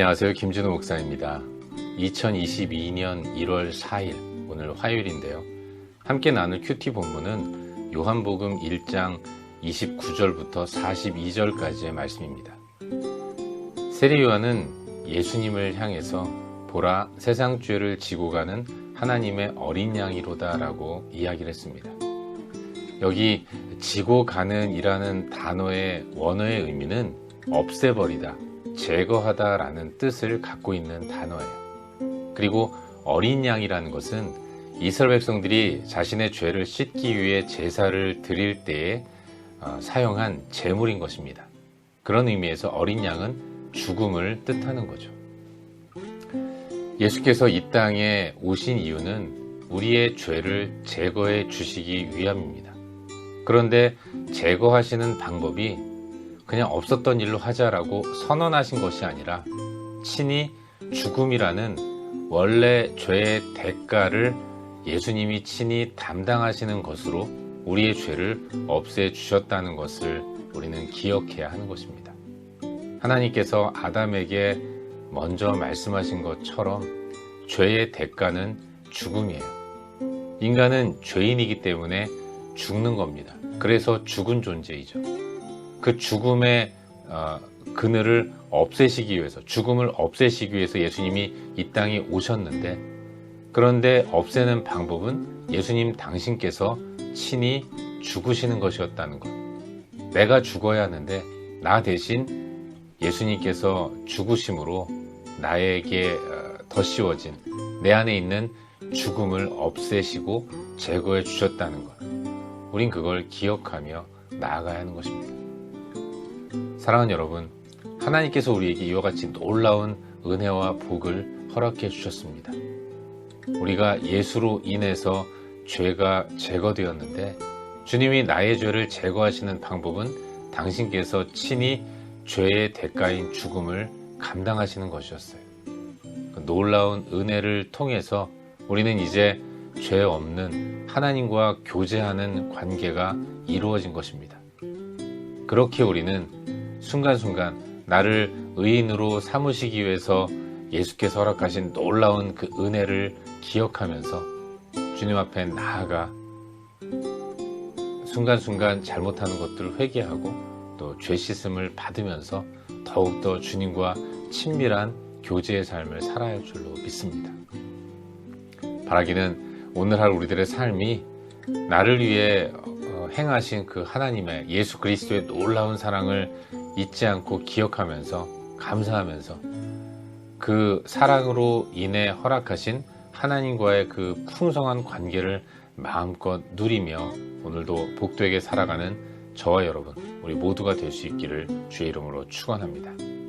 안녕하세요. 김진우 목사입니다. 2022년 1월 4일, 오늘 화요일인데요. 함께 나눌 큐티 본문은 요한복음 1장 29절부터 42절까지의 말씀입니다. 세례 요한은 예수님을 향해서 보라 세상 죄를 지고 가는 하나님의 어린 양이로다라고 이야기를 했습니다. 여기 지고 가는 이라는 단어의 원어의 의미는 없애버리다, 제거하다라는 뜻을 갖고 있는 단어예요. 그리고 어린 양이라는 것은 이스라엘 백성들이 자신의 죄를 씻기 위해 제사를 드릴 때에 어, 사용한 제물인 것입니다. 그런 의미에서 어린 양은 죽음을 뜻하는 거죠. 예수께서 이 땅에 오신 이유는 우리의 죄를 제거해 주시기 위함입니다. 그런데 제거하시는 방법이 그냥 없었던 일로 하자라고 선언하신 것이 아니라 친히 죽음이라는 원래 죄의 대가를 예수님이 친히 담당하시는 것으로 우리의 죄를 없애 주셨다는 것을 우리는 기억해야 하는 것입니다. 하나님께서 아담에게 먼저 말씀하신 것처럼 죄의 대가는 죽음이에요. 인간은 죄인이기 때문에 죽는 겁니다. 그래서 죽은 존재이죠. 그 죽음의 어, 그늘을 없애시기 위해서, 죽음을 없애시기 위해서 예수님이 이 땅에 오셨는데, 그런데 없애는 방법은 예수님 당신께서 친히 죽으시는 것이었다는 것. 내가 죽어야 하는데, 나 대신 예수님께서 죽으심으로 나에게 어, 더 씌워진 내 안에 있는 죽음을 없애시고 제거해 주셨다는 것. 우린 그걸 기억하며 나아가야 하는 것입니다. 사랑하는 여러분, 하나님께서 우리에게 이와 같이 놀라운 은혜와 복을 허락해 주셨습니다. 우리가 예수로 인해서 죄가 제거되었는데 주님이 나의 죄를 제거하시는 방법은 당신께서 친히 죄의 대가인 죽음을 감당하시는 것이었어요. 그 놀라운 은혜를 통해서 우리는 이제 죄 없는 하나님과 교제하는 관계가 이루어진 것입니다. 그렇게 우리는 순간순간 나를 의인으로 삼으시기 위해서 예수께서 허락하신 놀라운 그 은혜를 기억하면서 주님 앞에 나아가 순간순간 잘못하는 것들을 회개하고 또 죄 씻음을 받으면서 더욱더 주님과 친밀한 교제의 삶을 살아야 할 줄로 믿습니다. 바라기는 오늘 하루 우리들의 삶이 나를 위해 행하신 그 하나님의 예수 그리스도의 놀라운 사랑을 잊지 않고 기억하면서 감사하면서 그 사랑으로 인해 허락하신 하나님과의 그 풍성한 관계를 마음껏 누리며 오늘도 복되게 살아가는 저와 여러분 우리 모두가 될 수 있기를 주의 이름으로 축원합니다.